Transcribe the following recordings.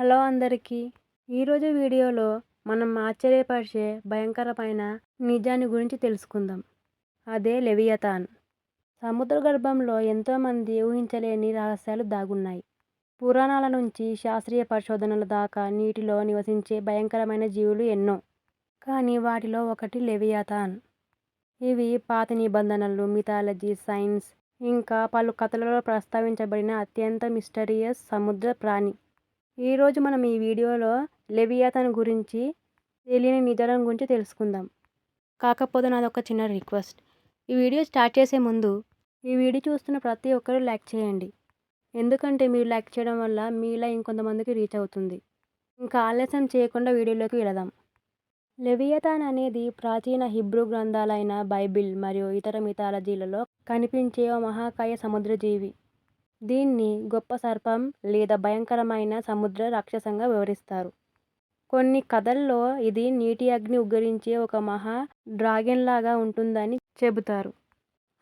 Hello అందరికీ. ఈరోజు వీడియోలో మనం ఆశ్చర్యపరిచే భయంకరమైన నిజాన్ని గురించి తెలుసుకుందాం. అదే లెవియతాన్. సముద్ర గర్భంలో ఎంతోమంది ఊహించలేని రహస్యాలు దాగున్నాయి. పురాణాల నుంచి శాస్త్రీయ పరిశోధనల దాకా నీటిలో నివసించే భయంకరమైన జీవులు ఎన్నో. కానీ వాటిలో ఒకటి లెవియతాన్. ఇవి పాత నిబంధనలు మిథాలజీ సైన్స్ ఇంకా పలు కథలలో ప్రస్తావించబడిన అత్యంత మిస్టరియస్ సముద్ర ప్రాణి. ఈరోజు మనం ఈ వీడియోలో లెవియాతన్ గురించి తెలియని నిజాలను గురించి తెలుసుకుందాం. కాకపోతే నాది ఒక చిన్న రిక్వెస్ట్. ఈ వీడియో స్టార్ట్ చేసే ముందు ఈ వీడియో చూస్తున్న ప్రతి ఒక్కరూ లైక్ చేయండి. ఎందుకంటే మీరు లైక్ చేయడం వల్ల మీలా ఇంకొంతమందికి రీచ్ అవుతుంది. ఇంకా ఆలస్యం చేయకుండా వీడియోలోకి వెళదాం. లెవియతాన్ అనేది ప్రాచీన హిబ్రూ గ్రంథాలైన బైబిల్ మరియు ఇతర మిథాలజీలలో కనిపించే మహాకాయ సముద్రజీవి. దీన్ని గొప్ప సర్పం లేదా భయంకరమైన సముద్ర రాక్షసంగా వివరిస్తారు. కొన్ని కథల్లో ఇది నీటి అగ్ని ఉగ్గరించే ఒక మహా డ్రాగన్ లాగా ఉంటుందని చెబుతారు.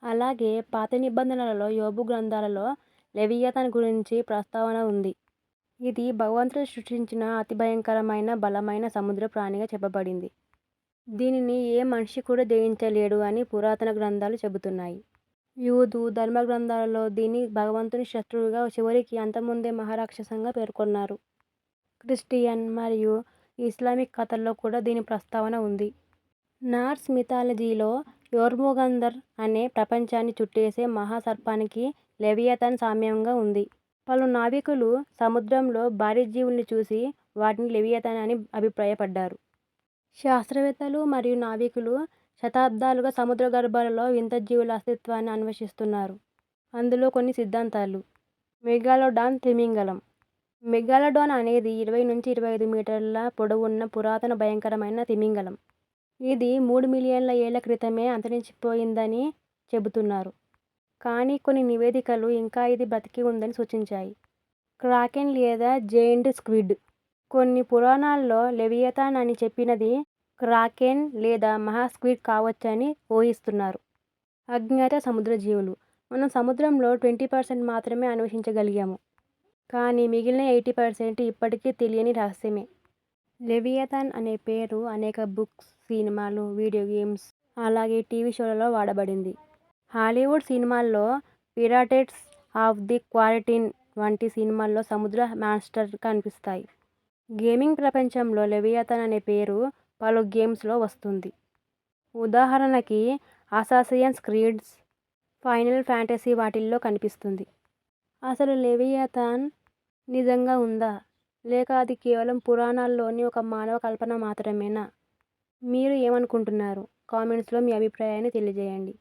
అలాగే పాత నిబంధనలలో యోబు గ్రంథాలలో లెవియతాన్ గురించి ప్రస్తావన ఉంది. ఇది భగవంతుడు సృష్టించిన అతి భయంకరమైన బలమైన సముద్ర ప్రాణిగా చెప్పబడింది. దీనిని ఏ మనిషి కూడా జయించలేడు అని పురాతన గ్రంథాలు చెబుతున్నాయి. యూదు ధర్మ గ్రంథాలలో దీన్ని భగవంతుని శత్రువుగా చివరికి అంతముందే మహారాక్షసంగా పేర్కొన్నారు. క్రిస్టియన్ మరియు ఇస్లామిక్ కథల్లో కూడా దీని ప్రస్తావన ఉంది. నార్స్ మిథాలజీలో యోర్ముగంధర్ అనే ప్రపంచాన్ని చుట్టేసే మహాసర్పానికి లెవియతన్ సామ్యంగా ఉంది. పలు నావికులు సముద్రంలో భారీ జీవుల్ని చూసి వాటిని లెవియతన్ అని అభిప్రాయపడ్డారు. శాస్త్రవేత్తలు మరియు నావికులు శతాబ్దాలుగా సముద్ర గర్భాలలో వింత జీవుల అస్తిత్వాన్ని అన్వేషిస్తున్నారు. అందులో కొన్ని సిద్ధాంతాలు. మెగాలోడాన్ తిమింగలం. మెగాలోడాన్ అనేది ఇరవై నుంచి ఇరవై ఐదు మీటర్ల పొడవున్న పురాతన భయంకరమైన తిమింగలం. ఇది మూడు మిలియన్ల ఏళ్ళ క్రితమే అంతరించిపోయిందని చెబుతున్నారు. కానీ కొన్ని నివేదికలు ఇంకా ఇది బ్రతికి ఉందని సూచించాయి. క్రాకెన్ లేదా జెయింట్ స్క్విడ్. కొన్ని పురాణాల్లో లెవియతాన్ అని చెప్పినది క్రాకెన్ లేదా మహాస్క్విడ్ కావచ్చని ఊహిస్తున్నారు. అజ్ఞాత సముద్ర జీవులు మనం సముద్రంలో ట్వంటీ పర్సెంట్ మాత్రమే అన్వేషించగలిగాము. కానీ మిగిలిన ఎయిటీ పర్సెంట్ ఇప్పటికీ తెలియని రహస్యమే. లెవియతాన్ అనే పేరు అనేక బుక్స్ సినిమాలు వీడియో గేమ్స్ అలాగే టీవీ షోలలో వాడబడింది. హాలీవుడ్ సినిమాల్లో పిరాటెడ్స్ ఆఫ్ ది క్వారటిన్ వంటి సినిమాల్లో సముద్ర మాన్స్టర్ కనిపిస్తాయి. గేమింగ్ ప్రపంచంలో లెవియతన్ అనే పేరు పలు గేమ్స్లో వస్తుంది. ఉదాహరణకి అసాసియన్స్ క్రీడ్స్ ఫైనల్ ఫ్యాంటసీ వాటిల్లో కనిపిస్తుంది. అసలు లెవియతాన్ నిజంగా ఉందా? లేక అది కేవలం పురాణాల్లోని ఒక మానవ కల్పన మాత్రమేనా? మీరు ఏమనుకుంటున్నారు? కామెంట్స్లో మీ అభిప్రాయాన్ని తెలియజేయండి.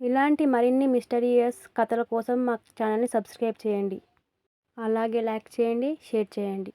ఇలాంటి మరిన్ని మిస్టరీయస్ కథల కోసం మా ఛానల్ని సబ్స్క్రైబ్ చేయండి. అలాగే లైక్ చేయండి షేర్ చేయండి.